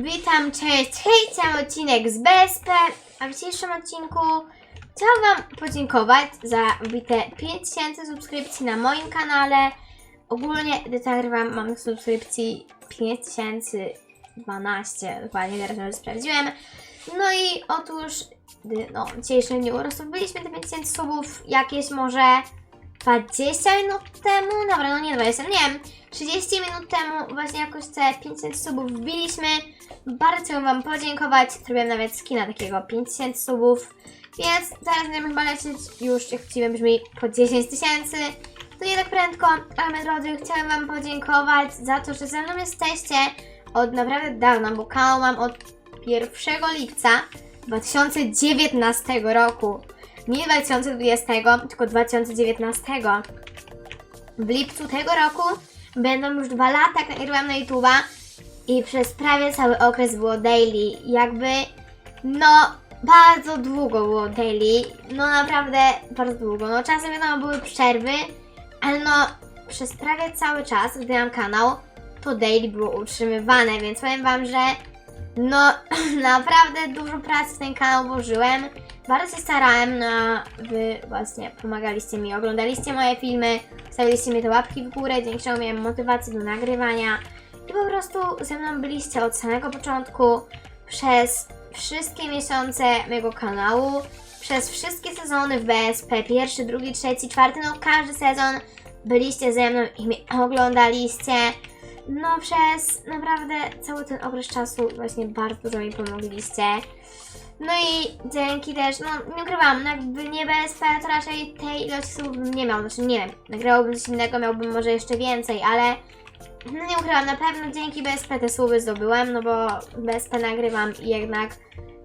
Witam, cześć, hej, chciałam odcinek z BSP, a w dzisiejszym odcinku chciałam Wam podziękować za wbite 5000 subskrypcji na moim kanale. Ogólnie, gdy to nagrywam, mam subskrypcji 5012, dokładnie teraz już sprawdziłem. No i otóż, gdy, no, w dzisiejszym dniu rozpobiliśmy te 5000 subów jakieś może 20 minut temu, dobra, no nie 20, nie wiem, 30 minut temu właśnie jakoś te 500 subów wbiliśmy. Bardzo chciałam Wam podziękować. Zrobiłem nawet skina takiego 5000 subów. Więc teraz będziemy chyba lecieć już, jak chciałem brzmi, po 10 tysięcy. To nie tak prędko, ale moi drodzy, chciałem Wam podziękować za to, że ze mną jesteście od naprawdę dawna, bo kanał mam od 1 lipca 2019 roku. Nie 2020, tylko 2019. W lipcu tego roku będą już dwa lata, jak nagrywam na YouTube'a i przez prawie cały okres było daily. Jakby, no, bardzo długo było daily. No naprawdę bardzo długo. No czasem wiadomo były przerwy, ale no przez prawie cały czas, gdy mam kanał, to daily było utrzymywane, więc powiem wam, że no naprawdę dużo pracy w ten kanał włożyłem. Bardzo się starałem, no wy właśnie pomagaliście mi, oglądaliście moje filmy, stawiliście mi te łapki w górę, dzięki czemu miałem motywację do nagrywania i po prostu ze mną byliście od samego początku przez wszystkie miesiące mojego kanału, przez wszystkie sezony w BSP, pierwszy, drugi, trzeci, czwarty, no każdy sezon byliście ze mną i mnie oglądaliście. No przez naprawdę cały ten okres czasu właśnie bardzo mi pomogliście. No i dzięki też, no ukrywam, no jakby nie BSP, to raczej tej ilości słów nie miał, znaczy nie wiem, nagrałbym coś innego, miałbym może jeszcze więcej, ale no nie ukrywam, na pewno dzięki BSP te słowy zdobyłem, no bo BSP nagrywam i jednak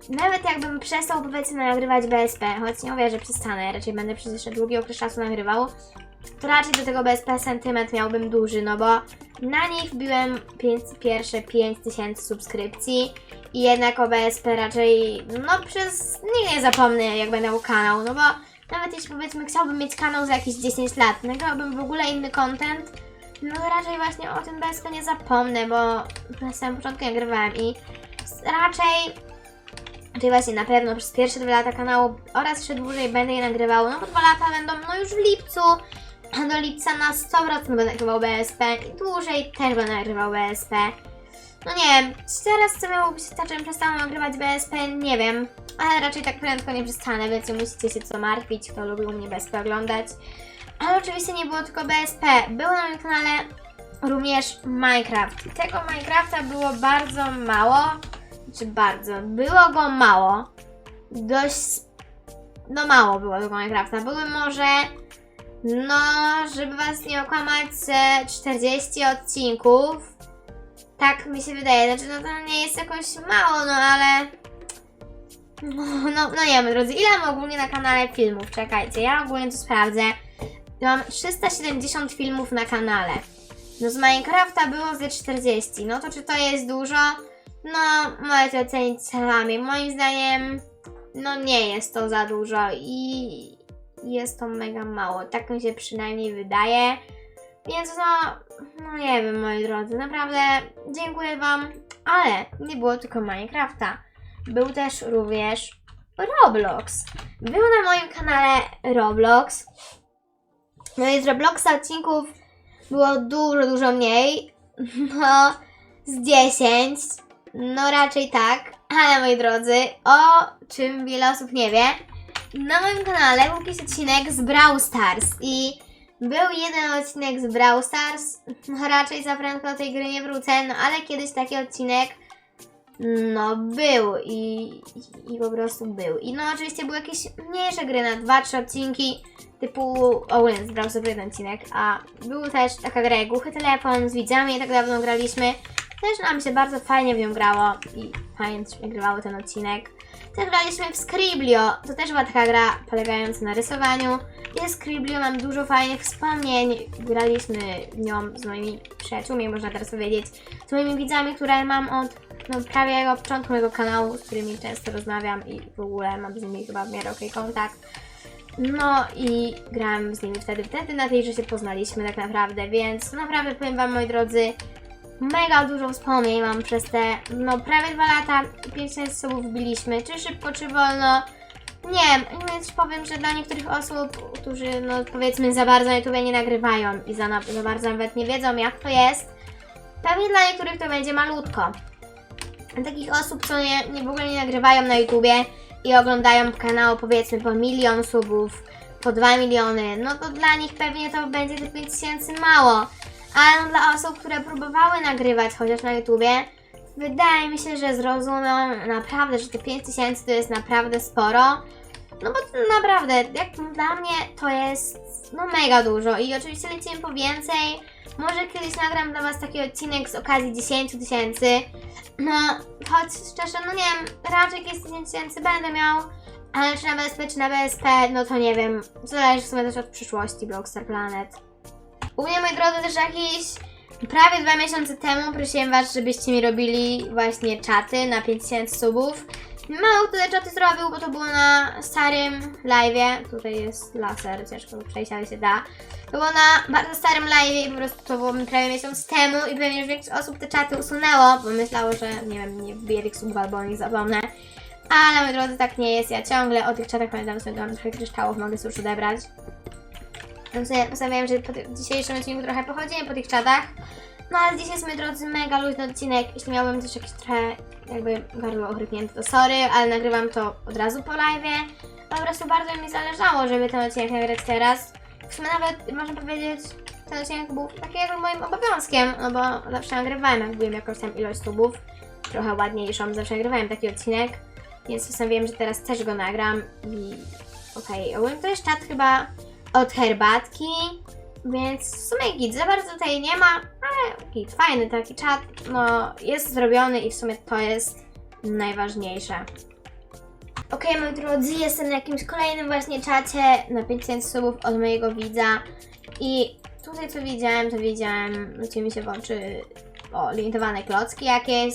nawet jakbym przestał powiedzmy nagrywać BSP, choć nie mówię, że przestanę, raczej będę przez jeszcze długi okres czasu nagrywał, to raczej do tego BSP sentyment miałbym duży, no bo na nich wbiłem pięć, pierwsze 5000 subskrypcji i jednak o BSP raczej, no przez, nigdy nie zapomnę jak będę miał kanał, no bo nawet jeśli powiedzmy chciałbym mieć kanał za jakieś 10 lat, nagrałbym w ogóle inny content, no raczej właśnie o tym BSP nie zapomnę, bo na samym początku nagrywałem i raczej, raczej właśnie na pewno przez pierwsze dwa lata kanału oraz jeszcze dłużej będę je nagrywał, no bo dwa lata będą no już w lipcu, a do lipca na 100% będę nagrywał BSP i dłużej też będę nagrywał BSP. No nie wiem, czy teraz co miałoby się stać, żebym przestała nagrywać BSP, nie wiem, ale raczej tak prędko nie przestanę, więc nie musicie się co martwić, kto lubił mnie BSP oglądać. Ale oczywiście nie było tylko BSP, było na moim kanale również Minecraft. Tego Minecrafta było bardzo mało, czy bardzo, było go mało, dość, no mało było tego Minecrafta, były może, no, żeby was nie okłamać, ze 40 odcinków, tak mi się wydaje, znaczy no to nie jest jakoś mało, no ale... No, no, no nie wiem, drodzy, ile mam ogólnie na kanale filmów? Czekajcie, ja ogólnie to sprawdzę. Mam 370 filmów na kanale. No z Minecrafta było ze 40. No to czy to jest dużo? No, możecie ocenić sami. Moim zdaniem, no nie jest to za dużo i jest to mega mało. Tak mi się przynajmniej wydaje. Więc no, no nie wiem moi drodzy, naprawdę dziękuję Wam, ale nie było tylko Minecrafta. Był też również Roblox. Był na moim kanale Roblox. No i z Robloxa odcinków było dużo, dużo mniej. No, z 10. No raczej tak. Ale moi drodzy, o czym wiele osób nie wie, na moim kanale był jakiś odcinek z Brawl Stars i był jeden odcinek z Brawl Stars. No raczej za prędko do tej gry nie wrócę, no ale kiedyś taki odcinek no był i, i po prostu był. I no oczywiście były jakieś mniejsze gry na 2-3 odcinki typu Owens brał sobie jeden odcinek, a był też taka gra jak Głuchy Telefon z widzami, tak dawno graliśmy. Też nam się bardzo fajnie w nią grało i fajnie też nagrywały ten odcinek. Też graliśmy w Scriblio, to też była taka gra polegająca na rysowaniu. Jest Scriblio, mam dużo fajnych wspomnień. Graliśmy w nią z moimi przyjaciółmi, można teraz powiedzieć, z moimi widzami, które mam od no, prawie od początku mojego kanału, z którymi często rozmawiam i w ogóle mam z nimi chyba w miarę okej kontakt. No i grałem z nimi wtedy, wtedy na tej, że się poznaliśmy tak naprawdę, więc naprawdę powiem Wam moi drodzy, Mega dużo wspomnień mam przez te, no prawie dwa lata, 5000 subów wbiliśmy, czy szybko, czy wolno. Nie wiem, więc powiem, że dla niektórych osób, którzy no powiedzmy za bardzo YouTube nie nagrywają i za, za bardzo nawet nie wiedzą jak to jest, pewnie dla niektórych to będzie malutko. Takich osób, co nie, nie w ogóle nie nagrywają na YouTubie i oglądają kanał powiedzmy po milion subów, po 2 miliony, no to dla nich pewnie to będzie te 5000 mało. Ale dla osób, które próbowały nagrywać chociaż na YouTubie, wydaje mi się, że zrozumą naprawdę, że te 5000 to jest naprawdę sporo. No bo to naprawdę, jak dla mnie to jest no mega dużo i oczywiście lecimy po więcej. Może kiedyś nagram dla Was taki odcinek z okazji 10 tysięcy. No, choć szczerze, no nie wiem, raczej jakieś 10 tysięcy będę miał, ale czy na BSP, czy na BSP, no to nie wiem. Zależy w sumie też od przyszłości Blockstar Planet. U mnie, moi drodzy, też jakieś prawie dwa miesiące temu prosiłem Was, żebyście mi robili właśnie czaty na 5000 subów. Mało kto te czaty zrobił, bo to było na starym live'ie. Tutaj jest laser, ciężko przejść, ale się da. To było na bardzo starym live'ie i po prostu to było prawie miesiąc temu i pewnie już większość osób te czaty usunęło, bo myślało, że nie wiem, nie wbiję tych subów albo o nich zapomnę. Ale moi drodzy, tak nie jest. Ja ciągle o tych czatach pamiętam, że mam trochę kryształów, mogę sobie już odebrać. Postanowiłam, że po dzisiejszym odcinku trochę pochodzimy po tych czatach. No ale dzisiaj jest, moi drodzy, mega luźny odcinek. Jeśli miałbym też jakieś trochę jakby gardło ochrypnięte, to sorry, ale nagrywam to od razu po live'ie. Po prostu bardzo mi zależało, żeby ten odcinek nagrać teraz. W sumie nawet, można powiedzieć, ten odcinek był taki jakby moim obowiązkiem, no bo zawsze nagrywałem, jak byłem jakąś tam ilość subów. Trochę ładniejszą, zawsze nagrywałem taki odcinek. Więc postanowiłem, że teraz też go nagram i okej, ogólnie to jest czat chyba od herbatki, więc w sumie git, za bardzo tutaj nie ma, ale git, fajny taki czat, no jest zrobiony i w sumie to jest najważniejsze. Okej, moi drodzy, jestem na jakimś kolejnym właśnie czacie na 5000 subów od mojego widza i tutaj co widziałem, to widziałem, rzuciły mi się w oczy o, limitowane klocki jakieś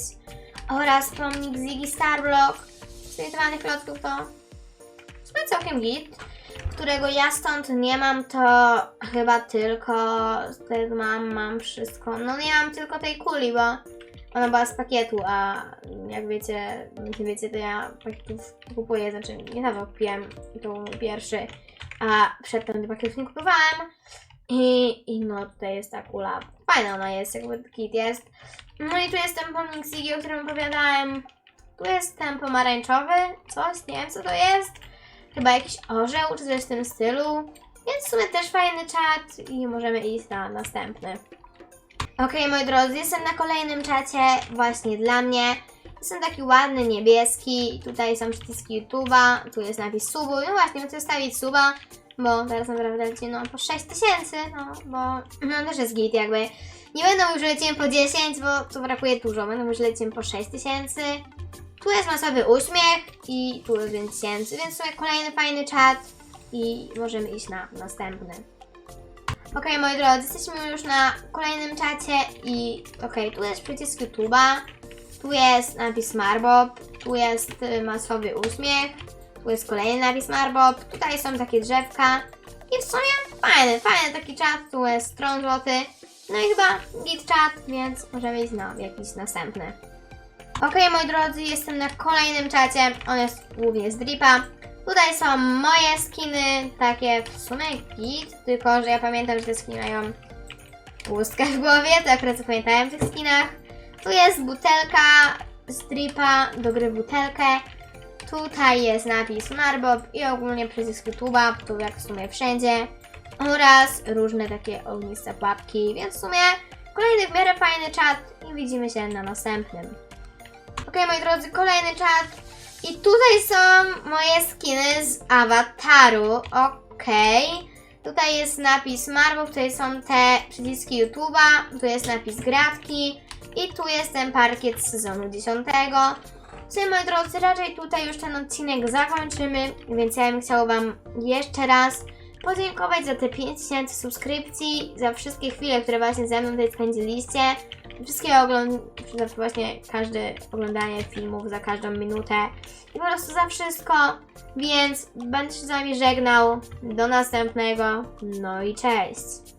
oraz pomnik Ziggy Starblock. Z limitowanych klocków to w sumie całkiem git którego ja stąd nie mam, to chyba tylko tutaj mam, mam wszystko. No nie mam tylko tej kuli, bo ona była z pakietu, a jak wiecie, nie wiecie, to ja pakietów kupuję, znaczy niedawno kupiłem, to był pierwszy, a przedtem tych pakietów nie kupowałem. I, I no tutaj jest ta kula, fajna ona jest, jakby kit jest. No i tu jest ten pomnik Ziggy, o którym opowiadałem. Tu jest ten pomarańczowy, coś, nie wiem co to jest chyba jakiś orzeł, czy coś w tym stylu. Więc w sumie też fajny czat i możemy iść na następny. Okej, moi drodzy, jestem na kolejnym czacie właśnie dla mnie. Jestem taki ładny, niebieski. Tutaj są przyciski YouTube'a, tu jest napis subu. No właśnie, chcę stawić suba, bo teraz naprawdę leci no po 6 tysięcy, no bo no też jest git jakby. Nie będą już lecimy po 10, bo tu brakuje dużo. Będą już lecimy po 6 tysięcy. Tu jest masowy uśmiech i tu jest 5 tysięcy, więc w sumie kolejny fajny czat i możemy iść na następny. Okej, moi drodzy, jesteśmy już na kolejnym czacie i okej, tu jest przycisk YouTube'a, tu jest napis Marbob, tu jest y, masowy uśmiech, tu jest kolejny napis Marbob, tutaj są takie drzewka i w sumie fajny, fajny taki czat, tu jest stron złoty, no i chyba git czat, więc możemy iść na jakiś następny. Okej, moi drodzy, jestem na kolejnym czacie. On jest głównie z Dripa. Tutaj są moje skiny, takie w sumie git, tylko że ja pamiętam, że te skiny mają pustkę w głowie, to akurat zapamiętałem w tych skinach. Tu jest butelka z Dripa, do gry butelkę. Tutaj jest napis Marbob i ogólnie przycisk YouTube'a, tu jak w sumie wszędzie. Oraz różne takie ogniste pułapki, więc w sumie kolejny w miarę fajny czat i widzimy się na następnym. Okej, moi drodzy, kolejny czat. I tutaj są moje skiny z awataru. Okej. Tutaj jest napis Marble, tutaj są te przyciski YouTube'a, tu jest napis gratki i tu jest ten parkiet z sezonu 10. W sumie, moi drodzy, raczej tutaj już ten odcinek zakończymy, więc ja bym chciała Wam jeszcze raz podziękować za te 5000 subskrypcji, za wszystkie chwile, które właśnie ze mną tutaj spędziliście. Wszystkie ogląd... za właśnie każde oglądanie filmów, za każdą minutę i po prostu za wszystko, więc będę się z Wami żegnał. Do następnego, no i cześć!